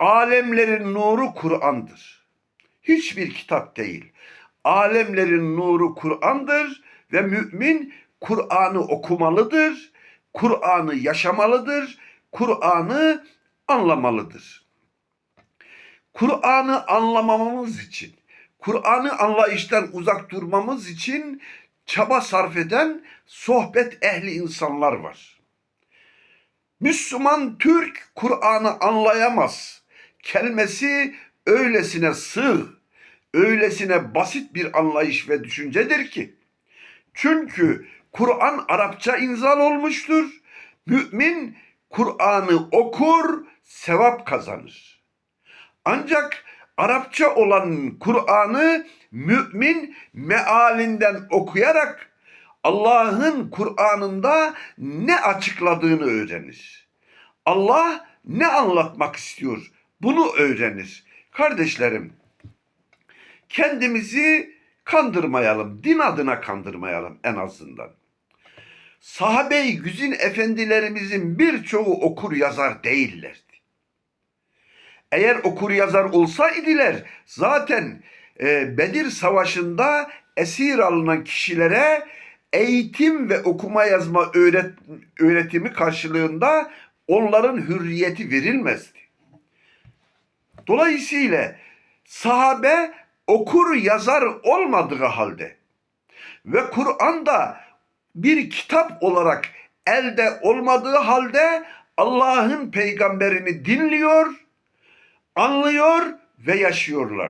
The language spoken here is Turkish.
alemlerin nuru Kur'an'dır. Hiçbir kitap değil. Alemlerin nuru Kur'an'dır ve mümin Kur'an'ı okumalıdır. Kur'an'ı yaşamalıdır. Kur'an'ı anlamalıdır. Kur'an'ı anlamamamız için, Kur'an'ı anlayıştan uzak durmamız için çaba sarf eden sohbet ehli insanlar var. Müslüman Türk Kur'an'ı anlayamaz. Kelimesi öylesine sığ, öylesine basit bir anlayış ve düşüncedir ki. Çünkü Kur'an Arapça inzal olmuştur. Mümin Kur'an'ı okur, sevap kazanır. Ancak Arapça olan Kur'an'ı mümin mealinden okuyarak Allah'ın Kur'an'ında ne açıkladığını öğrenir. Allah ne anlatmak istiyor bunu öğrenir. Kardeşlerim kendimizi kandırmayalım, din adına kandırmayalım en azından. Sahabe-i güzin efendilerimizin birçoğu okur yazar değillerdi. Eğer okur yazar olsaydılar zaten e, Bedir Savaşı'nda esir alınan kişilere eğitim ve okuma yazma öğret, öğretimi karşılığında onların hürriyeti verilmezdi. Dolayısıyla sahabe okur yazar olmadığı halde ve Kur'an'da bir kitap olarak elde olmadığı halde Allah'ın peygamberini dinliyor, anlıyor ve yaşıyorlar.